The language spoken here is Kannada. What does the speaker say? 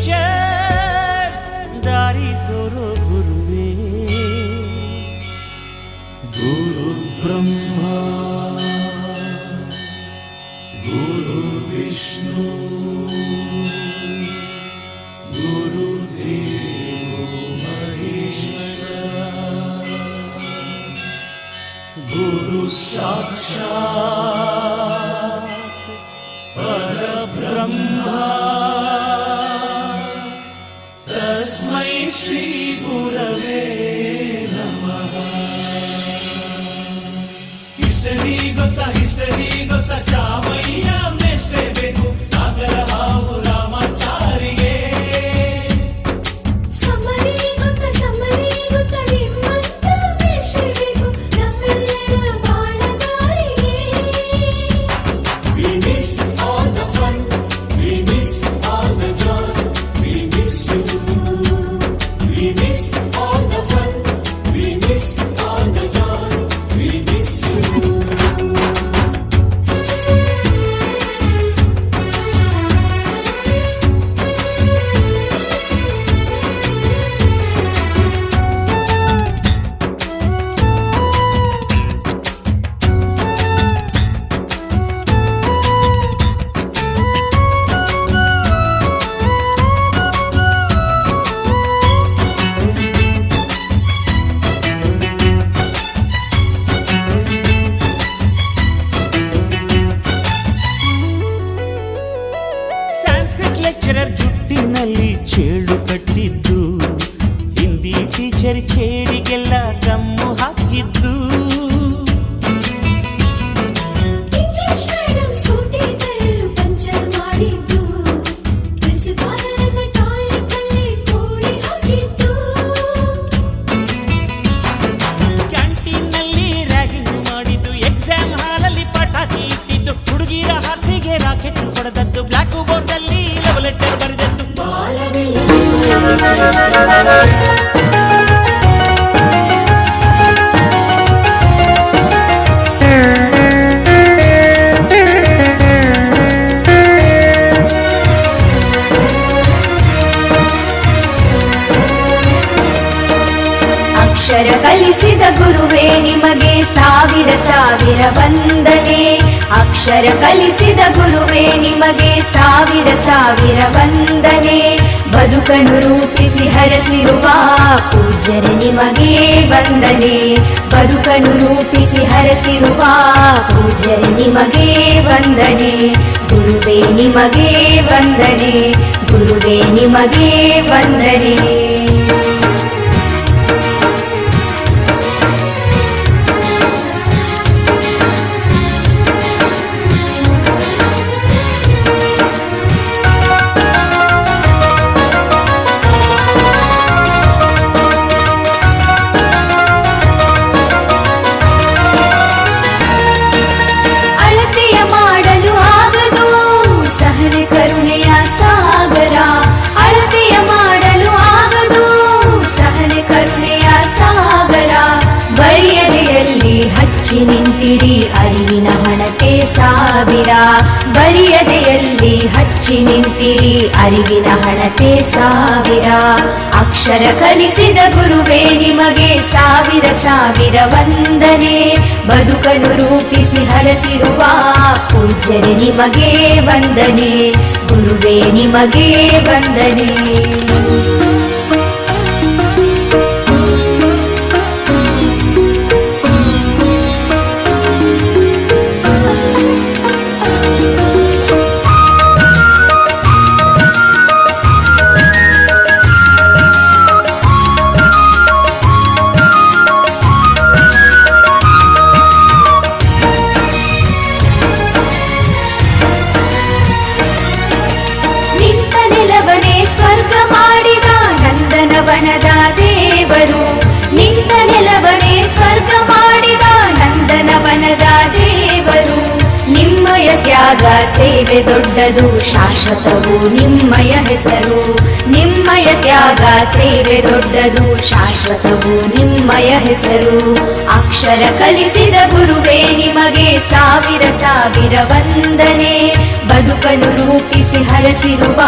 ಟೀಚರ್ಸ್ ದಾರಿ ತೋರೋ ಗುರುವೇ ಗುರು ಬ್ರಹ್ಮ ಗುರು ವಿಷ್ಣು ಗುರು ಗುರು ಸಾಕ್ಷಾತ್ ಪರಬ್ರಹ್ಮ ಶ್ರೀ ಗುರವೇ ನಮಃ. ಇಷ್ಟರಿ ಗೊತ್ತಾ ಇಷ್ಟರಿ ಟೀಚರ್ ಚೇರಿಗೆಲ್ಲ ಗಮ್ಮು ಹಾಕಿದ್ದು. Thank ಮೇಡಮ್ ಅಕ್ಷರ ಕಲಿಸಿದ ಗುರುವೇ, ನಿಮಗೆ ಸಾವಿರ ಸಾವಿರ ವಂದನೆ. ಅಕ್ಷರ ಕಲಿಸಿದ ಗುರುವೇ, ನಿಮಗೆ ಸಾವಿರ ಸಾವಿರ ವಂದನೆ. ಬದುಕನ್ನು ರೂಪಿಸಿ ಹರಸಿರುವ ಪೂಜ್ಯರೆ, ನಿಮಗೆ ವಂದನೆ. ಬದುಕನ್ನು ರೂಪಿಸಿ ಹರಸಿರುವ ಪೂಜ್ಯರೆ, ನಿಮಗೆ ವಂದನೆ. ಗುರುವೇ, ನಿಮಗೆ ವಂದನೆ. ಗುರುವೇ, ನಿಮಗೆ ವಂದನೆ. ಹಚ್ಚಿ ನಿಂತಿರಿ ಅರಿವಿನ ಹಣತೆ ಸಾವಿರ. ಬರಿಯದೆಯಲ್ಲಿ ಹಚ್ಚಿ ನಿಂತಿರಿ ಅರಿವಿನ ಹಣತೆ ಸಾವಿರ. ಅಕ್ಷರ ಕಲಿಸಿದ ಗುರುವೇ ನಿಮಗೆ ಸಾವಿರ ಸಾವಿರ ವಂದನೆ. ಬದುಕನ್ನು ರೂಪಿಸಿ ಹರಸಿರುವ ಪೂಜ್ಯರೆ ನಿಮಗೆ ವಂದನೆ. ಗುರುವೇ ನಿಮಗೆ ವಂದನೆ. ನಂದನವನದ ದೇವರು, ನಿಂತ ನೆಲವನೇ ಸ್ವರ್ಗ ಮಾಡಿದ ನಂದನವನದ ದೇವರು. ನಿಮ್ಮಯ ತ್ಯಾಗ, ಸೇವೆ ದೊಡ್ಡದು, ಶಾಶ್ವತವು ನಿಮ್ಮಯ ಹೆಸರು. ನಿಮ್ಮಯ ತ್ಯಾಗ, ಸೇವೆ ದೊಡ್ಡದು, ಶಾಶ್ವತವು ನಿಮ್ಮಯ ಹೆಸರು. ಅಕ್ಷರ ಕಲಿಸಿದ ಗುರುವೇ, ನಿಮಗೆ ಸಾವಿರ ಸಾವಿರ ವಂದನೆ. ಬದುಕನ್ನು ರೂಪಿಸಿ ಹರಸಿರುವ